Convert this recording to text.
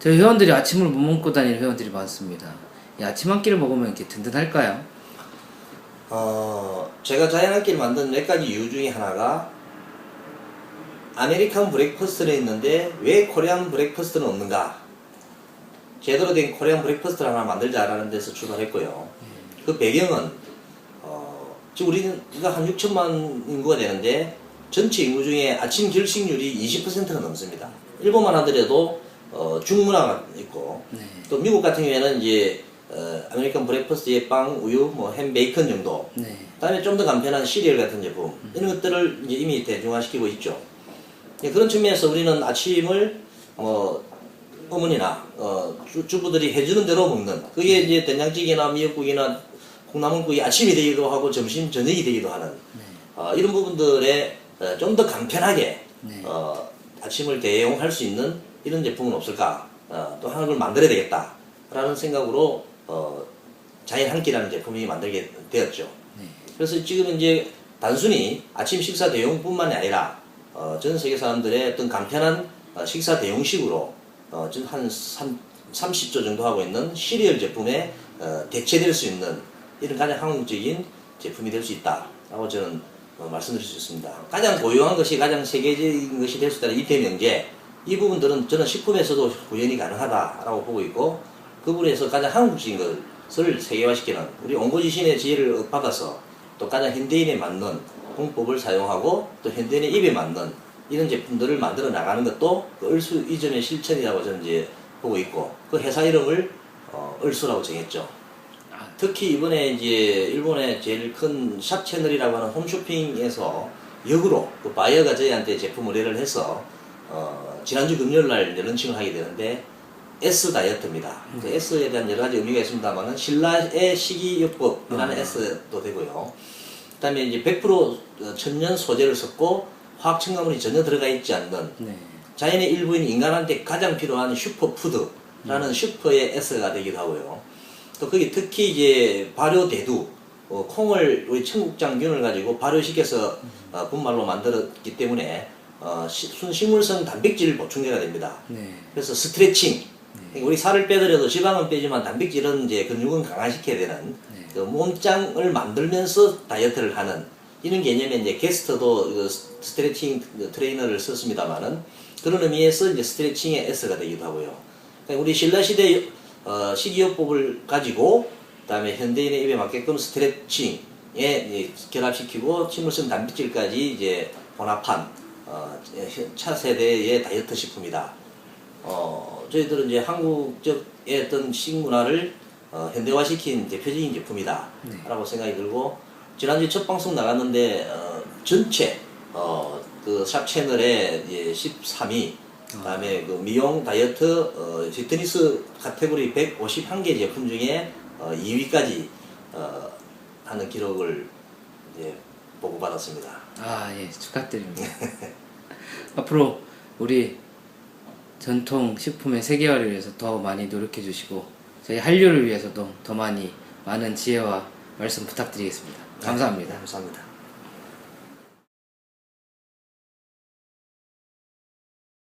저희 회원들이 아침을 못 먹고 다니는 회원들이 많습니다. 이 아침 한 끼를 먹으면 이렇게 든든할까요? 어, 제가 자연 한 끼를 만든 몇 가지 이유 중에 하나가 아메리칸 브레이크퍼스트는 있는데 왜 코리안 브레이크퍼스트는 없는가? 제대로 된 코리안 브레이크퍼스트를 하나 만들자라는 데서 출발했고요. 그 배경은 어, 지금 우리는 우리가 한 6천만 인구가 되는데 전체 인구 중에 아침 결식률이 20%가 넘습니다. 일본만 하더라도 어, 중문화가 있고 네. 또 미국 같은 경우에는 이제 어, 아메리칸 브레이크퍼스트에 빵, 우유, 뭐 햄, 베이컨 정도 네. 그다음에 좀 더 간편한 시리얼 같은 제품 이런 것들을 이제 이미 대중화시키고 있죠. 예, 그런 측면에서 우리는 아침을 뭐 어머니나 어, 주, 주부들이 해주는 대로 먹는 그게 이제 된장찌개나 미역국이나 콩나물국이 아침이 되기도 하고 점심 저녁이 되기도 하는 어, 이런 부분들에 어, 좀더 간편하게 네. 어, 아침을 대용할 수 있는 이런 제품은 없을까 어, 또 하나 걸 만들어야 되겠다 라는 생각으로 어, 자연 한 끼라는 제품이 만들게 되었죠. 네. 그래서 지금 이제 단순히 아침 식사 대용뿐만이 아니라 어, 전 세계 사람들의 어떤 간편한 어, 식사 대용식으로 어, 지금 한 3, 30조 정도 하고 있는 시리얼 제품에 어, 대체될 수 있는 이런 가장 한국적인 제품이 될 수 있다라고 저는 어, 말씀드릴 수 있습니다. 가장 고유한 것이 가장 세계적인 것이 될 수 있다는 이 대명제 이 부분들은 저는 식품에서도 구현이 가능하다라고 보고 있고 그 부분에서 가장 한국적인 것을 세계화시키는 우리 온고지신의 지혜를 받아서 또 가장 현대인에 맞는 공법을 사용하고 또 현대인의 입에 맞는 이런 제품들을 만들어 나가는 것도 그 을수 이전의 실천이라고 저는 이제 보고 있고 그 회사 이름을 어, 을수라고 정했죠. 아, 특히 이번에 이제 일본의 제일 큰 샵 채널이라고 하는 홈쇼핑에서 역으로 그 바이어가 저희한테 제품 의뢰를 해서 어, 지난주 금요일 날 런칭을 하게 되는데 S 다이어트입니다. 그 S에 대한 여러 가지 의미가 있습니다만은 신라의 식이요법이라는 음. S도 되고요. 그다음에 이제 100% 천연 소재를 썼고 화학 첨가물이 전혀 들어가 있지 않는 네. 자연의 일부인 인간한테 가장 필요한 슈퍼푸드라는 슈퍼의 S가 되기도 하고요. 또 거기 특히 이제 발효 대두, 어, 콩을 우리 청국장균을 가지고 발효시켜서 어, 분말로 만들었기 때문에 어, 시- 순식물성 단백질 보충제가 됩니다. 네. 그래서 스트레칭, 우리 살을 빼더라도 지방은 빼지만 단백질은 이제 근육은 강화시켜야 되는 네. 그 몸짱을 만들면서 다이어트를 하는 이런 개념에 이제 게스트도 그 스트레칭 그 트레이너를 썼습니다만은 그런 의미에서 이제 스트레칭의 S가 되기도 하고요. 그러니까 우리 신라 시대 어, 식이요법을 가지고 그다음에 현대인의 입에 맞게끔 스트레칭에 이제 결합시키고 침물성 단백질까지 이제 혼합한 어, 차세대의 다이어트 식품이다. 어, 저희들은 이제 한국적의 어떤 식문화를 어, 현대화시킨 대표적인 제품이다. 네. 라고 생각이 들고, 지난주에 첫 방송 나갔는데, 어, 전체, 어, 그샵 채널에 이제 13위, 그 다음에 그 미용, 다이어트, 어, 피트니스 카테고리 151개 제품 중에 어, 2위까지 어, 하는 기록을 이제 보고받았습니다. 아, 예, 축하드립니다. 앞으로 우리 전통 식품의 세계화를 위해서 더 많이 노력해 주시고 저희 한류를 위해서도 더 많이 많은 지혜와 말씀 부탁드리겠습니다. 감사합니다. 감사합니다.